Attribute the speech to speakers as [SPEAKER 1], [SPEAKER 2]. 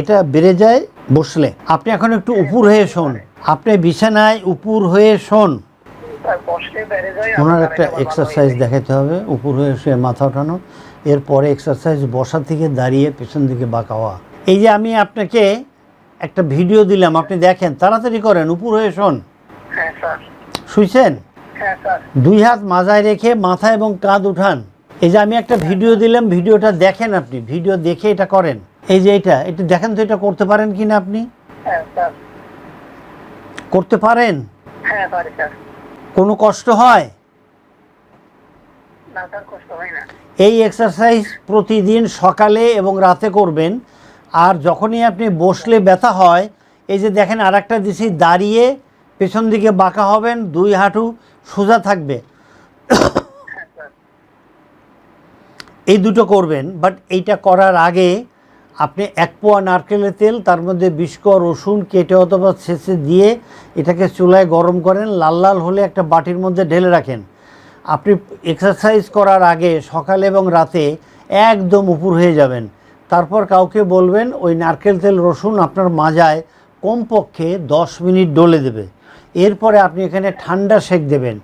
[SPEAKER 1] এটা বেড়ে যায় বসলে। আপনি এখন একটু উপর হয়ে শোন। আপনি বিছানায় উপর হয়ে শোন।
[SPEAKER 2] স্যার বসলে বেড়ে যায়
[SPEAKER 1] ওনার একটা এক্সারসাইজ দেখাতে হবে উপর হয়ে শুয়ে মাথা ওঠানো এরপরে এক্সারসাইজ বসা থেকে দাঁড়িয়ে পেছন দিকে বাঁকা হওয়া। এই যে আমি আপনাকে একটা ভিডিও দিলাম আপনি দেখেন তাড়াতাড়ি করেন উপর হয়ে শোন।
[SPEAKER 2] হ্যাঁ
[SPEAKER 1] শুইছেন?
[SPEAKER 2] হ্যাঁ
[SPEAKER 1] দুই হাত মাজায় রেখে মাথা এবং কাঁধ উঠান। এই যে আমি একটা ভিডিও দিলাম ভিডিওটা দেখেন আপনি ভিডিও দেখে এটা করেন। এই যে এটা এটা দেখেন তো এটা করতে পারেন কি না আপনি?
[SPEAKER 2] হ্যাঁ
[SPEAKER 1] করতে পারেন?
[SPEAKER 2] হ্যাঁ
[SPEAKER 1] কোনো কষ্ট হয়? এই এক্সারসাইজ প্রতিদিন সকালে এবং রাতে করবেন। আর যখনই আপনি বসলে ব্যথা হয় এই যে দেখেন আর একটা দিছি দাঁড়িয়ে পেছন দিকে বাঁকা হবেন দুই হাঁটু সোজা থাকবে।
[SPEAKER 2] হ্যাঁ
[SPEAKER 1] এই দুটো করবেন বাট এইটা করার আগে আপনি এক পোয়া নারকেলের তেল, তার মধ্যে বিশ রসুন কেটে অথবা ছেঁচে দিয়ে এটাকে চুলায় গরম করেন, লাল লাল হলে একটা বাটির মধ্যে ঢেলে রাখেন। আপনি এক্সারসাইজ করার আগে সকালে এবং রাতে একদম উপর হয়ে যাবেন। তারপর কাউকে বলবেন, ওই নারকেল তেল, রসুন আপনার মাজায় কমপক্ষে দশ মিনিট ডলে দেবে। এরপরে আপনি এখানে ঠান্ডা সেক দেবেন।